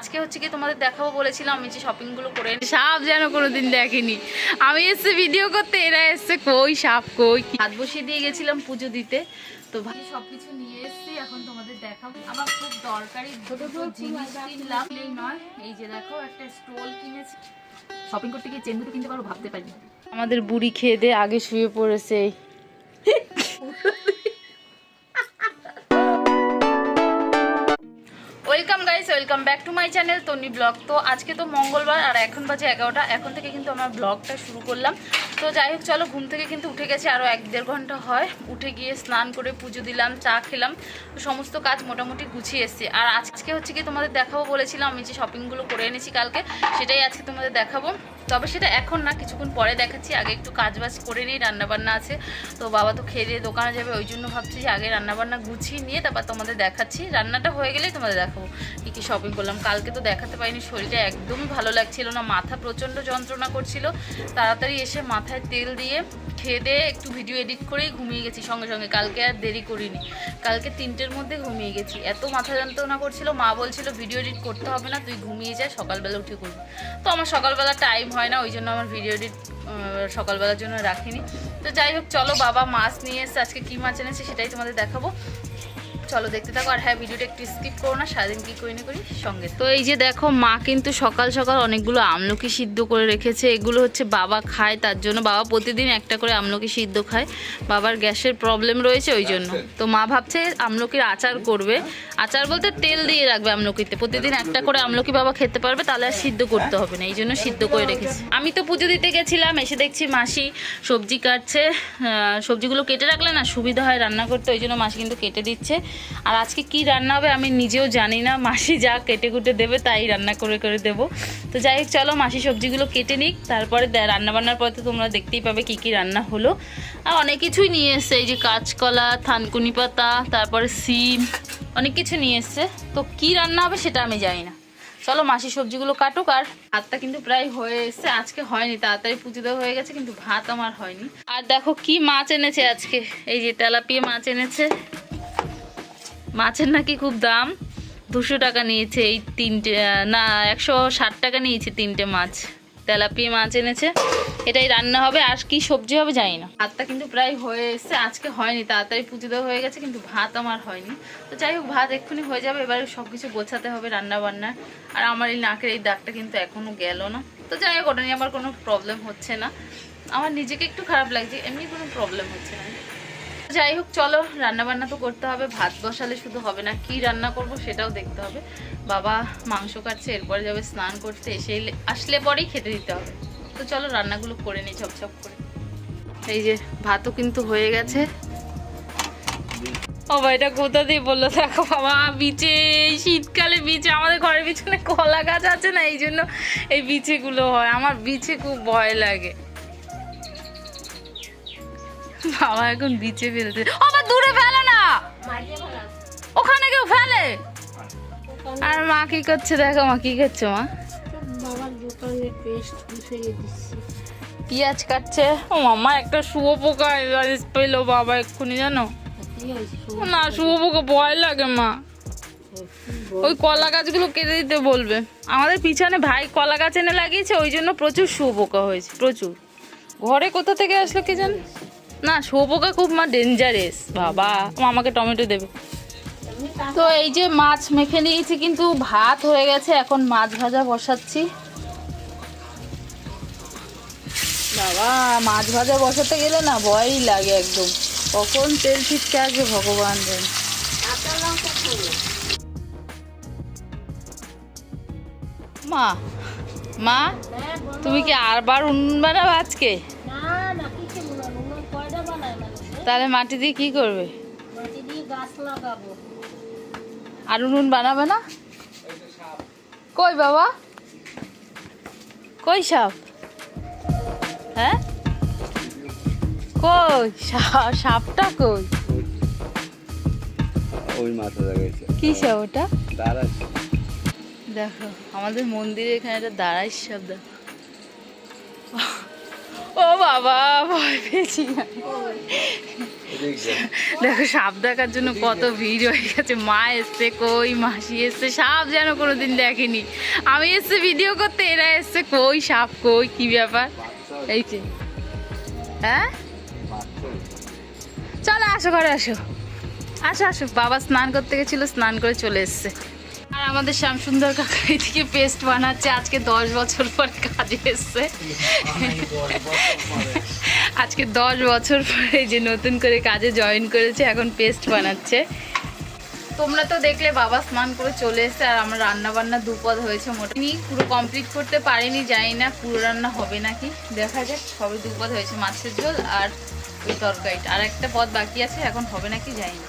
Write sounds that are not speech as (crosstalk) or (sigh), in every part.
আজকে হচ্ছে কি তোমাদের দেখাবো বলেছিলাম আমি যে শপিংগুলো করে। সাপ যেন কোনোদিন দেখেনি। আমি এসে ভিডিও করতে এরা এসছে কই সাপ কই? হাত বসিয়ে দিয়ে গেছিলাম পুজো দিতে। তো ভাই সবকিছু নিয়ে এসেছি এখন তোমাদের দেখাবো। আমার খুব দরকারি দুটো জিনিস কিনলাম। এই নয় এই যে দেখো একটা স্টোল কিনেছি। শপিং করতে গিয়ে চেন দুটো কিনতে পারব ভাবতে পারিনি। আমাদের বুড়ি খেয়ে দিয়ে আগে শুয়ে পড়েছে। (laughs) Guys welcome back to my channel Toni blog তো আজকে তো মঙ্গলবার আর এখন বাজে এগারোটা। এখন থেকে কিন্তু আমার ব্লগটা শুরু করলাম। তো যাই হোক, চলো, ঘুম থেকে কিন্তু উঠে গেছে। আরও এক দেড় ঘণ্টা হয়। উঠে গিয়ে স্নান করে পুজো দিলাম, চা খেলাম। তো সমস্ত কাজ মোটামুটি গুছিয়ে এসছি। আর আজকে হচ্ছে কি তোমাদের দেখাবো বলেছিলাম আমি যে শপিংগুলো করে এনেছি কালকে, সেটাই আজকে তোমাদের দেখাবো। তবে সেটা এখন না, কিছুক্ষণ পরে দেখাচ্ছি। আগে একটু কাজ বাজ করে নিই, রান্নাবান্না আছে। তো বাবা তো খেয়ে দিয়ে দোকানে যাবে, ওই জন্য ভাবছি যে আগে রান্নাবান্না গুছিয়ে নিয়ে তারপর তোমাদের দেখাচ্ছি। রান্নাটা হয়ে গেলেই তোমাদের দেখাবো কী কী শপিং করলাম। কালকে তো দেখাতে পারিনি, শরীরটা একদমই ভালো লাগছিল না, মাথা প্রচণ্ড যন্ত্রণা করছিল। তাড়াতাড়ি এসে মাথায় তেল দিয়ে খেয়ে একটু ভিডিও এডিট করেই ঘুমিয়ে গেছি। সঙ্গে সঙ্গে কালকে আর দেরি করিনি। কালকে তিনটের মধ্যে ঘুমিয়ে গেছি। এত মাথা যন্ত্রণা করছিল, মা বলছিল ভিডিও এডিট করতে হবে না, তুই ঘুমিয়ে যা, সকালবেলা উঠে করবি। তো আমার সকালবেলা টাইম হয় না, ওই জন্য আমার ভিডিও এডিট সকালবেলার জন্য রাখিনি। তো যাই হোক, চলো বাবা মাছ নিয়ে এসছে, আজকে কী মাছ এনেছে সেটাই তোমাদের দেখাবো। চলো দেখতে থাকো। আর হ্যাঁ ভিডিওটা একটু স্কিপ করো না সারাদিন কী করি না করি সঙ্গে। তো এই যে দেখো মা কিন্তু সকাল সকাল অনেকগুলো আমলকি সিদ্ধ করে রেখেছে। এগুলো হচ্ছে বাবা খায় তার জন্য বাবা প্রতিদিন একটা করে আমলকি সিদ্ধ খায়। বাবার গ্যাসের প্রবলেম রয়েছে ওই জন্য। তো মা ভাবছে আমলকির আচার করবে। আচার বলতে তেল দিয়ে রাখবে আমলকিতে। প্রতিদিন একটা করে আমলকি বাবা খেতে পারবে তাহলে আর সিদ্ধ করতে হবে না। এই জন্য সিদ্ধ করে রেখেছি। আমি তো পুজো দিতে গেছিলাম এসে দেখছি মাসি সবজি কাটছে। সবজিগুলো কেটে রাখলে না সুবিধা হয় রান্না করতে ওই জন্য মাসি কিন্তু কেটে দিচ্ছে। আর আজকে কি রান্না হবে আমি নিজেও জানি না। মাসি যা কেটে কুটে দেবে তাই রান্না করে করে দেব। তো যাই হোক, চলো মাসি সবজিগুলো কেটে নিক। তারপরে দে- রান্না বান্নার পরে তো তোমরা দেখতেই পাবে কি কি রান্না হলো। আর অনেক কিছুই নিয়ে এসছে, এই যে কাঁচকলা, থানকুনি পাতা, তারপরে সিম, অনেক কিছু নিয়ে এসছে। তো কি রান্না হবে সেটা আমি জানি না। চলো মাসি সবজিগুলো কাটুক আর ভাতটা কিন্তু প্রায় হয়ে এসছে। আজকে হয়নি, তাড়াতাড়ি পুজো দেওয়া হয়ে গেছে, কিন্তু ভাত আমার হয়নি। আর দেখো কি মাছ এনেছে আজকে। এই যে তেলাপিয়া মাছ এনেছে। মাছের নাকি খুব দাম। দুশো টাকা নিয়েছে এই তিনটে না, একশো ষাট টাকা নিয়েছে তিনটে মাছ। তেলাপিয়া মাছ এনেছে। এটাই রান্না হবে, আর কি সবজি হবে জানি না। ভাতটা কিন্তু প্রায় হয়ে এসছে, আজকে হয়নি, তাড়াতাড়ি পুজো দেওয়া হয়ে গেছে, কিন্তু ভাত আমার হয়নি। তো যাই হোক, ভাত এক্ষুনি হয়ে যাবে, এবারে সব কিছু গোছাতে হবে রান্না বান্না আর আমার এই নাকের এই দাগটা কিন্তু এখনও গেল না। তো যাই হোক, ওটা নিয়ে আমার কোনো প্রবলেম হচ্ছে না। আমার নিজেকে একটু খারাপ লাগছে, এমনি কোনো প্রবলেম হচ্ছে না। যাই হোক, চলো রান্না বান্না তো করতে হবে, ভাত বসালে শুধু হবে না, কি রান্না করব সেটাও দেখতে হবে। বাবা মাংস কাটছে, এরপরে যাবে স্নান করতে, এসে আসলে পরেই খেতে দিতে হবে। তো চলো, রান্নাগুলো করে নিই, ঝপঝপ করে। এই যে, ভাতও কিন্তু হয়ে গেছে। ও এটা কোথা দিয়ে বলল? দেখো বাবা, বিচে শীতকালে বিচে, আমাদের ঘরের পিছনে কলা গাছ আছে না, এই জন্য এই বিছেগুলো হয়। আমার বিছে খুব ভয় লাগে। বাবা এখন বিচে ফেলতে ও বা দূরে ফেলে না? ওখানে কেউ ফেলে? আর মা কি করছে? দেখো মা কি করছে মা। পেঁয়াজ কাটছে? ও, মামা একটা শুয়ো পোকা পেল বাবা এক্ষুনি জানো? না, শুয়ো পোকা ভয় লাগে মা। ওই কলা গাছগুলো কেটে দিতে বলবে। আমাদের পিছনে ভাই কলা গাছ এনে লাগিয়েছে, ওই জন্য প্রচুর শুয়োপোকা হয়েছে, প্রচুর। ঘরে কোথা থেকে আসলো কে জান? না, শুয়োপোকা খুব মা ডেঞ্জারেস বাবা। আমাকে টমেটো দেবে। তো এই যে মাছ মেখে নিয়েছি, কিন্তু ভাত হয়ে গেছে, এখন মাছ ভাজা বসাচ্ছি। বাবা, মাছ ভাজা বসাতে গেলে না ভয়ই লাগে একদম। কখন তেল ছিটকে আসবে ভগবান জানে মা মা, তুমি কি আরবার উনুন বানাবে আজকে? না তাহলে মাটি দিয়ে কি করবে? মাটি দিয়ে গাছ লাগাবো। আর উনুন বানাবে না? কই বাবা? কই সাপ? হ্যাঁ? কই? সাপটা কই? ওই মাথা লাগাইছে কি সাপ ওটা? দেখো আমাদের মন্দিরে এখানে একটা দাঁড়াই সাপ দেখো। ও বাবা ভয় পেয়েছি। দেখো সাপ দেখার জন্য কত ভিড় হয়ে গেছে। মা এসছে কই মাসি এসছে সাপ যেন কোনোদিন দেখেনি। আমি এসছে ভিডিও করতে এরা এসছে কই সাপ কই কি ব্যাপার? এই যে। হ্যাঁ? চলো আসো ঘরে আসো। আসো আসো। বাবা স্নান করতে গেছিল স্নান করে চলে এসছে। আর আমাদের শ্যামসুন্দর কাকা এদিকে পেস্ট বানাচ্ছে, আজকে দশ বছর পর কাজে এসছে। আজকে দশ বছর পরে যে নতুন করে কাজে জয়েন করেছে, এখন পেস্ট বানাচ্ছে। তোমরা তো দেখলে বাবা স্নান করে চলে এসছে, আর আমার রান্না বান্না দুপদ হয়েছে মোটামুটি। পুরো কমপ্লিট করতে পারিনি, জানি না, পুরো রান্না হবে নাকি? দেখা যাক, সবে দুপদ হয়েছে মাছের ঝোল আর ওই তরকারিটা। আর একটা পদ বাকি আছে, এখন হবে নাকি জানি না।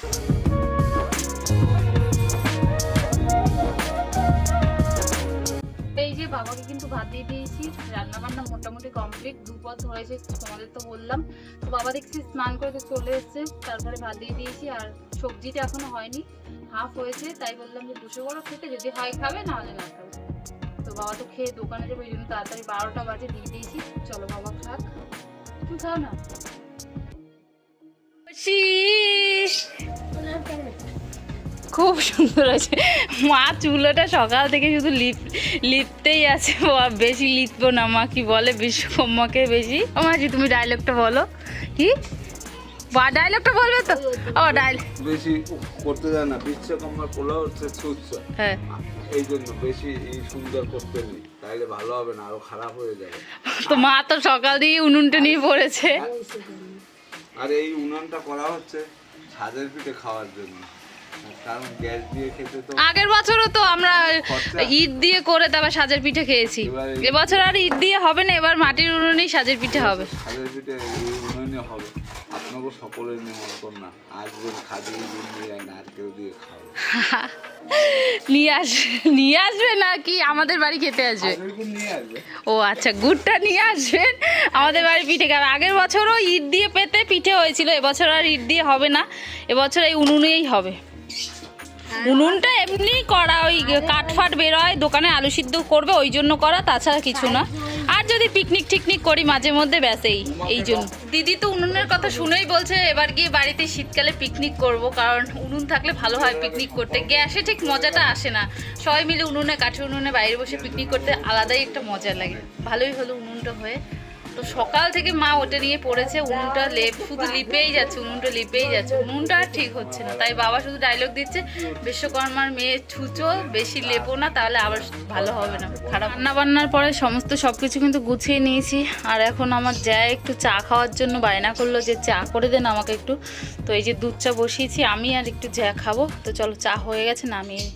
বাবাকে কিন্তু ভাত দিয়ে দিয়েছি। রান্না বান্না মোটামুটি কমপ্লিট দুপদ হয়েছে, তোমাদের তো বললাম। তো বাবা দেখছি স্নান করে তো চলে এসছে। তারপরে ভাত দিয়ে দিয়েছি আর সবজিটা এখনও হয়নি। হাফ হয়েছে, তাই বললাম যে বসে বড় খেতে, যদি হয় খাবে না হলে না খাবে। তো বাবা তো খেয়ে দোকানে যাবে, ওই জন্য তাড়াতাড়ি বারোটা বাজে দিয়ে দিয়েছি। চলো বাবা খাক। তুমি খাও না। শীষ খুব সুন্দর আছে। মা চুলোটা সকাল থেকে শুধু লিপ লিপতেই আছে। বেশি লিপবো না মা কি বলে? বিশ্বকর্মাকে বেশি। ও মাসি তুমি ডায়লগটা বলো। কি? বা ডায়লগটা বলবে তো? ও ডায়লগ বেশি করতে যায় না। বিশ্বকর্মার পোলা হচ্ছে সুচ্ছ হ্যাঁ। এই জন্য বেশি সুন্দর করতে নেই। তাইলে ভালো হবে না আরও খারাপ হয়ে যাবে। তো মা তো সকাল দিয়ে উনুনটা নিয়ে পড়েছে। আর এই উনানটা করা হচ্ছে ছাদের পিঠে খাওয়ার জন্য। কারণ গ্যাস দিয়ে খেতে তো আগের বছরও তো আমরা। ঈদ দিয়ে করে তারপর সাজের পিঠে খেয়েছি। এবছর আর ঈদ দিয়ে হবে না এবার মাটির উনুনেই সাজের পিঠে হবে। ছাদের পিঠে উনুনে হবে। আপনাকে সকলের নিমন্ত্রণ না আসবেন দিন নিয়ে না কেউ দিয়ে খাবে। (laughs) নিয়ে আসবে নিয়ে আসবে না কি? আমাদের বাড়ি খেতে আসবে। আসবে? ও আচ্ছা গুড়টা নিয়ে আসবেন? আমাদের বাড়ি পিঠে খাবে। আগের বছরও ঈদ দিয়ে পেতে পিঠে হয়েছিল এবছর আর ঈদ দিয়ে হবে না এবছর এই উনুনেই হবে। উনুনটা এমনি করা, ওই কাঠ ফাট বেরোয় দোকানে আলু সিদ্ধ করবে, ওই জন্য করা, তাছাড়া কিছু না। আর যদি পিকনিক টিকনিক করি মাঝে মধ্যে, ব্যাস এই এই জন্য। দিদি তো উনুনের কথা শুনেই বলছে, এবার গিয়ে বাড়িতে শীতকালে পিকনিক করব, কারণ উনুন থাকলে ভালো হয় পিকনিক করতে। গ্যাসে ঠিক মজাটা আসে না। সবাই মিলে উনুনে, কাঠের উনুনে বাইরে বসে পিকনিক করতে আলাদাই একটা মজা লাগে। ভালোই হলো উনুনটা হয়ে। তো সকাল থেকে মা ওটা নিয়ে পড়েছে, উনুনটা লেপ শুধু লিপেই যাচ্ছে, উনুনটা লিপেই যাচ্ছে। উনুনটা আর ঠিক হচ্ছে না। তাই বাবা শুধু ডায়লগ দিচ্ছে, বিশ্বকর্মার মেয়ে ছুচো, বেশি লেপো না, তাহলে আবার ভালো হবে না, খারাপ। রান্না বান্নার পরে সমস্ত সব কিছু কিন্তু গুছিয়ে নিয়েছি। আর এখন আমার যা একটু চা খাওয়ার জন্য বায়না করল যে, চা করে দেন আমাকে একটু। তো এই যে দুধ চা বসিয়েছি, আমি আর একটু যা খাব। তো চলো, চা হয়ে গেছে, নামিয়ে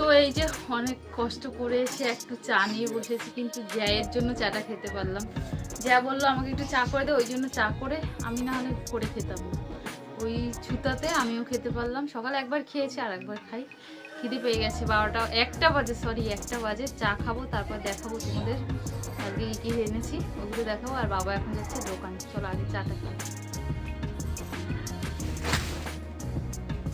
তো এই যে অনেক কষ্ট করে এসে একটু চা নিয়ে বসেছি, কিন্তু জ্যায়ের জন্য চাটা খেতে পারলাম। যা বলল, আমাকে একটু চা করে দে, ওই জন্য চা করে আমি না হলে করে খেতাম। ওই ছুতাতে আমিও খেতে পারলাম। সকালে একবার খেয়েছি, আর একবার খাই। খিদে পেয়ে গেছে, বারোটা, একটা বাজে সরি একটা বাজে। চা খাব, তারপর দেখাবো তোমাদের। আজকে কী এনেছি, ওগুলো দেখাবো, আর বাবা এখন যাচ্ছে দোকান। চলো আগে চাটা খাব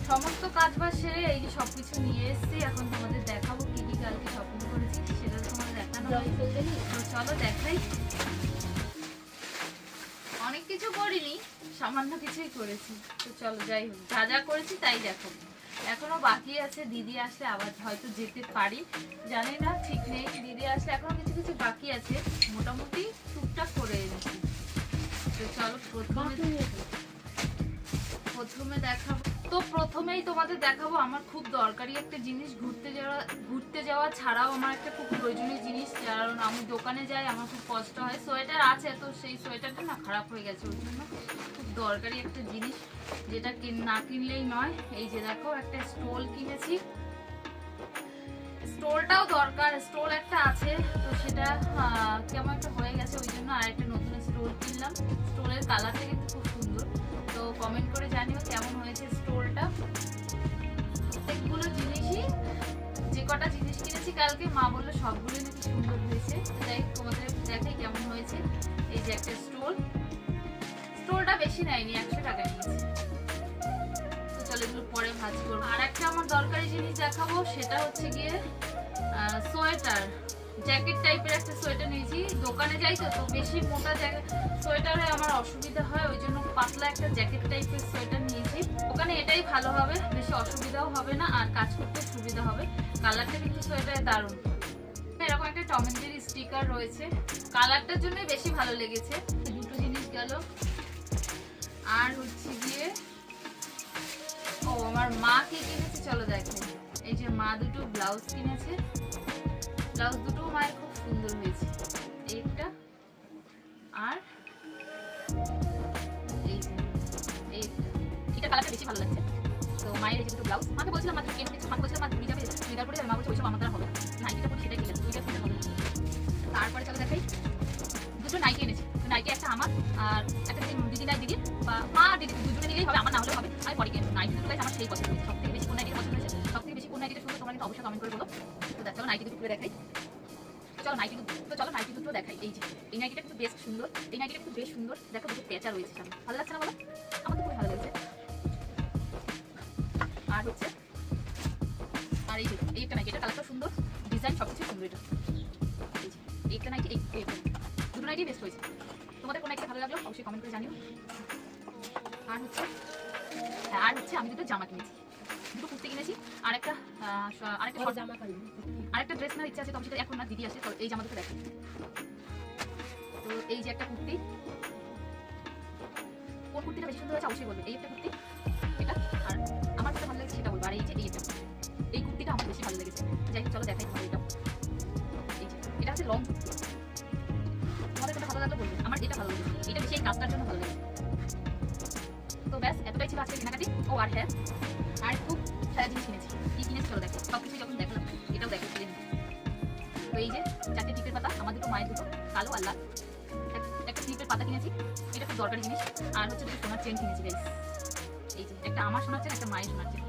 সমস্ত কাজ বাজ সেরে এই যে সবকিছু নিয়ে এসেছি এখন তোমাদের দেখাবো কি কি কালকে শপিং করেছি সেটা তোমাদের দেখানো তো চলো দেখাই। অনেক কিছু করিনি সামান্য কিছুই করেছি। তো চলো যাই হোক যা যা করেছি তাই দেখো। এখনও বাকি আছে দিদি আসলে আবার হয়তো যেতে পারি। জানি না ঠিক নেই দিদি আসলে এখনও কিছু কিছু বাকি আছে। মোটামুটি টুকটাক করে এনেছি। তো চলো প্রথমে প্রথমে দেখাবো তো প্রথমেই তোমাদের দেখাবো, আমার খুব দরকারি একটা জিনিস ঘুরতে যাওয়া ঘুরতে যাওয়া ছাড়াও আমার একটা খুব প্রয়োজনীয় জিনিস, কারণ আমি দোকানে যাই, আমার খুব কষ্ট হয়। সোয়েটার আছে, তো সেই সোয়েটারটা না খারাপ হয়ে গেছে ওই জন্য। খুব দরকারি একটা জিনিস, যেটা না কিনলেই নয়। এই যে দেখো, একটা স্টোল কিনেছি। স্টোলটাও দরকার, স্টোল একটা আছে, তো সেটা কেমন একটা হয়ে গেছে ওই জন্য আরেকটা নতুন স্টোল কিনলাম। স্টোলের কালারটা কিন্তু খুব কমেন্ট করে জানিও কেমন হয়েছে স্টোলটা প্রত্যেকগুলো জিনিসই, যে কটা জিনিস কিনেছি, কালকে মা বলল সবগুলো নাকি সুন্দর হয়েছে। যাই তোমাদের দেখাই কেমন হয়েছে এই যে একটা স্টোল স্টোলটা বেশি নেয়নি, একশো টাকা নিয়েছে। তো এগুলো পরে ভাজ করব। আর একটা আমার দরকারি জিনিস দেখাবো, সেটা হচ্ছে গিয়ে সোয়েটার। জ্যাকেট টাইপের একটা সোয়েটার নিয়েছি। দোকানে যাই তো তো বেশি মোটা সোয়েটারে আমার অসুবিধা হয়, ওই জন্য পাতলা একটা জ্যাকেট টাইপের সোয়েটার নিয়েছি। ওখানে এটাই ভালো হবে, বেশি অসুবিধাও হবে না, আর কাজ করতে সুবিধা হবে। কালারটা কিন্তু সোয়েটারে দারুণ। এরকম একটা টম এন্ড স্টিকার রয়েছে। কালারটার জন্যই বেশি ভালো লেগেছে। দুটো জিনিস গেল। আর হচ্ছে গিয়ে, ও, আমার মা কি কিনেছে? চলো দেখে। এই যে মা দুটো ব্লাউজ কিনেছে। ব্লাউজ দুটো মায়ের খুব সুন্দর হয়েছে। এইটা আর এই এটা কালারটা বেশি ভালো লাগছে। তো মায়ের এই যে দুটো ব্লাউজ, মাকে বলছিলাম মাত্র কেন কিছু মাকে বলছিলাম, মা, তুমি যাবে চুড়িদার পরে মা বলছে, ওইসব আমার হবে না। নাইটিটা পরে সেটাই কিনলাম চুড়িদার পরে হবে তারপরে চলো দেখাই। দুটো নাইটি এনেছি। তো নাইটি একটা আমার আর একটা দিদি দিদি নাই দিদির, বা মা, দিদি দুজনে নিলেই হবে, আমার না হলেও হবে। আমি পরে কিনবো নাইটি দুটো আমার সেই পছন্দ। সব থেকে বেশি কোন নাইটিটা পছন্দ হয়েছে? সব থেকে বেশি কোন নাইটিটা সুন্দর, তোমরা কিন্তু অবশ্যই কমেন্ট খুলে দেখাই। চলো নাইটি দুটো তো চলো নাইটি দুটো দেখাই। এই যে এই নাইটিটা কিন্তু বেশ সুন্দর এই নাইটিটা কিন্তু বেশ সুন্দর। দেখো বেশ পেঁচা রয়েছে সামনে। ভালো লাগছে না বলো? আমার তো খুবই ভালো লাগছে। আর হচ্ছে আর এই যে এই একটা নাইটি এটা কালারটা সুন্দর ডিজাইন সব কিছু সুন্দর এটা। এই যে এইটা নাইটি এই এইটা দুটো। নাইটি বেস্ট হয়েছে। তোমাদের কোন নাইটি ভালো লাগল অবশ্যই কমেন্ট করে জানিও। আর হচ্ছে হ্যাঁ, আর হচ্ছে আমি দুটো জামা কিনেছি। দুটো কুর্তি কিনেছি আর একটা শ- আরেকটা জামা কাপড় আরেকটা ড্রেস নেওয়ার ইচ্ছা আছে, তো সেটা এখন না দিদি আসে, তো এই জামা দুটো দেখো তো এই যে একটা কুর্তি, কোন কুর্তিটা বেশি সুন্দর হয়েছে অবশ্যই বলবে এই একটা কুর্তি, এটা, আর আমার যেটা ভালো লেগেছে সেটা বলব। আর এই যে, এই এটা এই কুর্তিটা আমার বেশি ভালো লেগেছে। যাই হোক, চলো দেখাই তোমার এটা। এই যে, এটা হচ্ছে লং তোমাদের কোনটা ভালো লাগল বলবে আমার এটা ভালো লেগেছে। এটা বেশি এই কাজটার জন্য ভালো লেগেছে। তো ব্যাস, এতটাই ছিল আজকে কেনাকাটি। ও, আর হ্যাঁ আর খুব খেলা জিনিস কিনেছি। কি কিনেছি, চলো দেখো। সব কিছু যখন দেখলাম চারটে টিপের পাতা, আমার দুটো মায়ের দুটো, কালো আর লাল। একটা টিপের পাতা কিনেছি, এটা খুব দরকারি জিনিস। আর হচ্ছে দুটো সোনার চেন কিনেছি গাইস এই যে, একটা আমার সোনার চেন একটা মায়ের সোনার চেন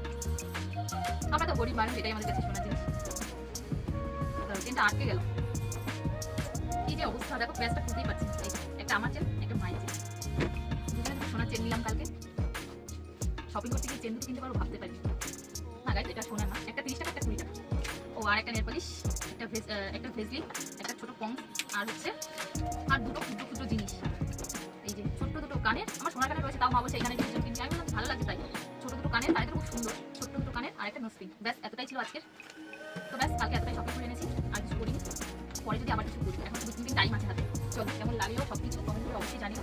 আমরা তো গরিব মানুষ, এটাই আমাদের কাছে সোনার জিনিস। তো চেনটা আটকে গেল। কি যে অবস্থা, দেখো, ব্যাসটা খুলতেই পারছি। এই একটা আমার চেন একটা মায়ের চেন দুজনে দুটো সোনার চেন নিলাম কালকে। শপিং করতে গিয়ে চেন দুটো কিনতে পারব, ভাবতে পারি না গাইস এটা সোনা না। একটা তিরিশ টাকা, একটা কুড়ি টাকা। ও, আর একটা নেল পালিশ। একটা ভেজ একটা ভেজলি একটা ছোট পং আর হচ্ছে আর দুটো ক্ষুদ্র ক্ষুদ্র জিনিস। এই যে ছোট্ট দুটো কানের আমার সোনার কানের রয়েছে তাও মা বলছে এখানে দুজন কিনছি। আমি ভালো লাগছে তাই। ছোট দুটো কানের এটা খুব সুন্দর। ছোট্ট দুটো কানের আর একটা নোসপিন ব্যাস এতটাই ছিল আজকের। তো ব্যাস কালকে এতটাই শপিং করে এনেছি আর কিছু করিনি। পরে যদি আবার কিছু করি এখন দু তিন দিন টাইম আছে হাতে। চলো কেমন লাগল সব কিছু কমেন্ট করে অবশ্যই জানিও।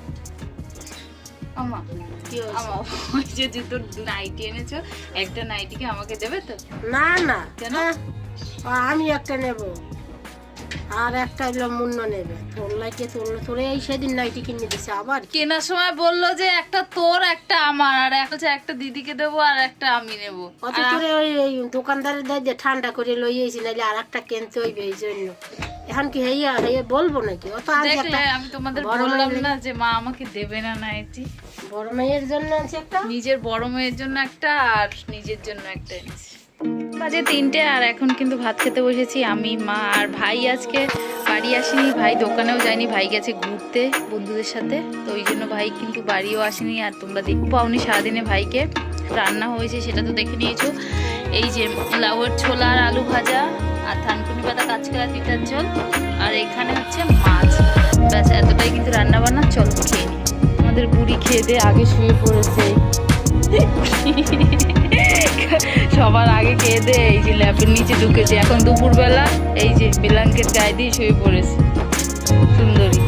আমা কি আমা ওই যে জুতোর নাইটি এনেছো একটা নাইটিকে আমাকে দেবে তো? না না। কেন? আমি একটা নেব। আর একটা হলো মুন্ন নেবে। তোর লাগে তোর এই সেদিন নাইটি কিনে দিছে আবার? কেনার সময় বলল যে একটা তোর একটা আমার আর একটা একটা দিদিকে দেবো আর একটা আমি নেব। অত করে ওই দোকানদারের দায় ঠান্ডা করে লই লইয়েছি নাহলে আর একটা কিনতে হইবে এই জন্য। এখন কি হেয়া হেয়ে বলব নাকি? অত আজ একটা আমি তোমাদের বললাম না যে মা আমাকে দেবে না নাইটি। বড় মেয়ের জন্য আছে একটা? নিজের বড় মেয়ের জন্য একটা আর নিজের জন্য একটা এনেছি। বাজে তিনটে আর এখন কিন্তু ভাত খেতে বসেছি আমি, মা আর ভাই আজকে বাড়ি আসেনি। ভাই দোকানেও যায়নি, ভাই গেছে ঘুরতে বন্ধুদের সাথে। তো ওই জন্য ভাই কিন্তু বাড়িও আসেনি আর তোমরা দেখতে পাওনি সারাদিনে ভাইকে। রান্না হয়েছে সেটা তো দেখে নিয়েছো। এই যে লাউয়ের ছোলা আর আলু ভাজা আর থানকুনি পাতা, কাঁচকলা তিতার ঝোল। আর এখানে হচ্ছে মাছ। ব্যাস, এতটাই কিন্তু রান্না বান্না চলো খেয়ে আমাদের বুড়ি খেয়ে দিয়ে আগে শুয়ে পড়েছে। (laughs) সবার আগে খেয়ে দে, এই যে ল্যাপের নিচে ঢুকেছে। এখন দুপুরবেলা এই যে বিলাঙ্কের গায়ে দিয়ে শুয়ে পড়েছে। সুন্দরী।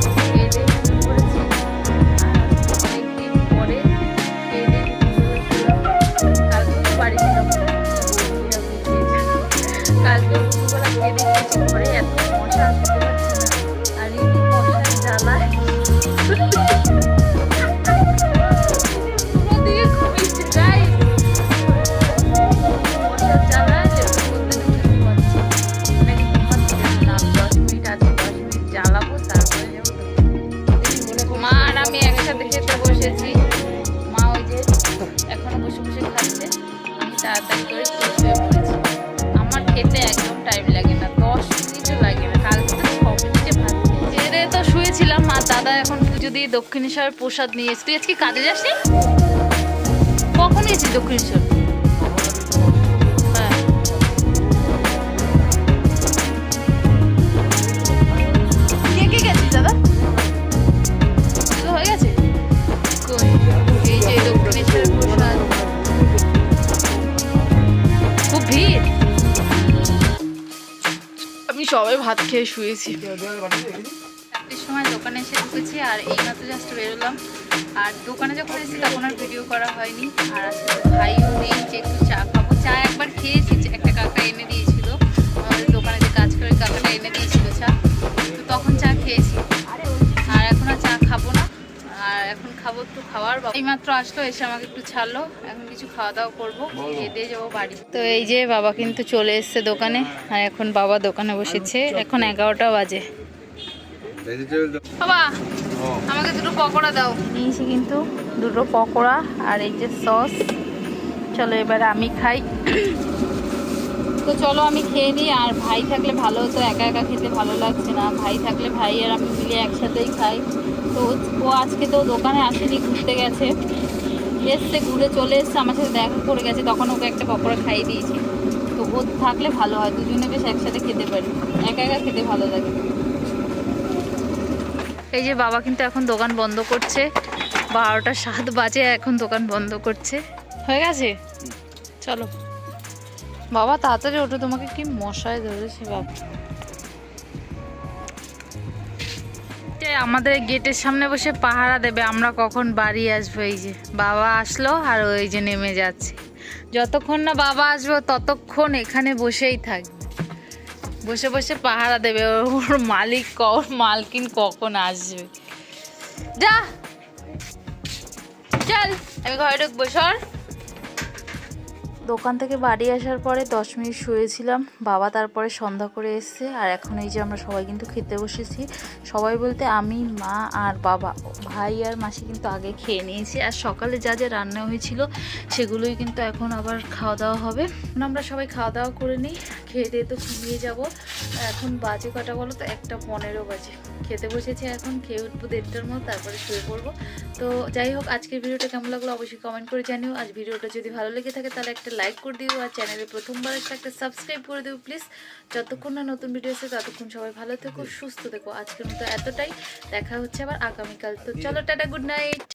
দক্ষিণেশ্বর প্রসাদ নিয়ে এসে তুই আজকে কাজে যাসনি কখন হ্যাঁ। গেছিস দক্ষিণেশ্বর সবাই ভাত খেয়ে শুয়েছি। দোকানে এসে ঢুকেছি আর এই মাত্র জাস্ট বেরোলাম। আর দোকানে যখন এসেছি তখন আর ভিডিও করা হয়নি। আর তো ভাইও নেই যে একটু চা খাব। চা একবার খেয়েছি একটা কাকা এনে দিয়েছিল। আমাদের দোকানে যে কাজ করে কাকাটা এনে দিয়েছিল চা। তো তখন চা খেয়েছি। আর এখন আর চা খাব না। আর এখন খাব একটু খাওয়ার এই মাত্র আসলো এসে আমাকে একটু ছাড়লো। এখন কিছু খাওয়া দাওয়া করব। খেয়ে দিয়ে যাব বাড়ি। তো এই যে বাবা কিন্তু চলে এসছে দোকানে। আর এখন বাবা দোকানে বসেছে। এখন এগারোটা বাজে। বাবা আমাকে দুটো পকোড়া দাও। নিয়েছি কিন্তু দুটো পকোড়া আর এই যে সস। চলো এবার আমি খাই। তো চলো আমি খেয়ে নিই আর ভাই থাকলে ভালো হতো একা একা খেতে ভালো লাগছে না। ভাই থাকলে ভাই আর আমি মিলে একসাথেই খাই। তো ও আজকে তো দোকানে আসেনি ঘুরতে গেছে। এসছে ঘুরে চলে এসছে আমার সাথে দেখা করে গেছে তখন ওকে একটা পকোড়া খাইয়ে দিয়েছি। তো ও থাকলে ভালো হয় দুজনে বেশ একসাথে খেতে পারি। একা একা খেতে ভালো লাগে। এই যে বাবা কিন্তু এখন দোকান বন্ধ করছে। বারোটা সাত বাজে এখন দোকান বন্ধ করছে। হয়ে গেছে? চলো। বাবা, তাড়াতাড়ি ওঠো, তোমাকে কি মশায় ধরেছে বাবা। আমাদের গেটের সামনে বসে পাহারা দেবে, আমরা কখন বাড়ি আসব, এই যে। বাবা আসলো আর ওই যে নেমে যাচ্ছে। যতক্ষণ না বাবা আসব, ততক্ষণ এখানে বসেই থাকবে। বসে বসে পাহারা দেবে, ওর মালিক ক- মালকিন কখন আসবে? যা, চল, আমি ঘরে ঢুকবো, সর। দোকান থেকে বাড়ি আসার পরে দশ মিনিট শুয়েছিলাম। বাবা তারপরে সন্ধ্যা করে এসছে। আর এখন এই যে আমরা সবাই কিন্তু খেতে বসেছি। সবাই বলতে আমি, মা আর বাবা। ভাই আর মাসি কিন্তু আগে খেয়ে নিয়েছি। আর সকালে যা যা রান্না হয়েছিল সেগুলোই কিন্তু এখন আবার খাওয়া দাওয়া হবে। আমরা সবাই খাওয়া দাওয়া করে নিই। খেয়ে দিয়ে তো ঘুমিয়ে যাব। এখন বাজে কটা বলো তো? একটা পনেরো বাজে। খেতে বসেছি এখন খেয়ে উঠবো দেড়টার মতো তারপরে শুয়ে পড়ব। তো যাই হোক আজকের ভিডিওটা কেমন লাগল অবশ্যই কমেন্ট করে জানিও। আজ ভিডিওটা যদি ভালো লেগে থাকে তাহলে একটা লাইক করে দিও। আর চ্যানেলে প্রথমবার এসে একটা সাবস্ক্রাইব করে দিও প্লিজ যতক্ষণ না নতুন ভিডিও আসে ততক্ষণ সবাই ভালো থেকো সুস্থ থেকো। আজকের মতো এতটাই। দেখা হচ্ছে আবার আগামীকাল। তো চলো টাটা গুড নাইট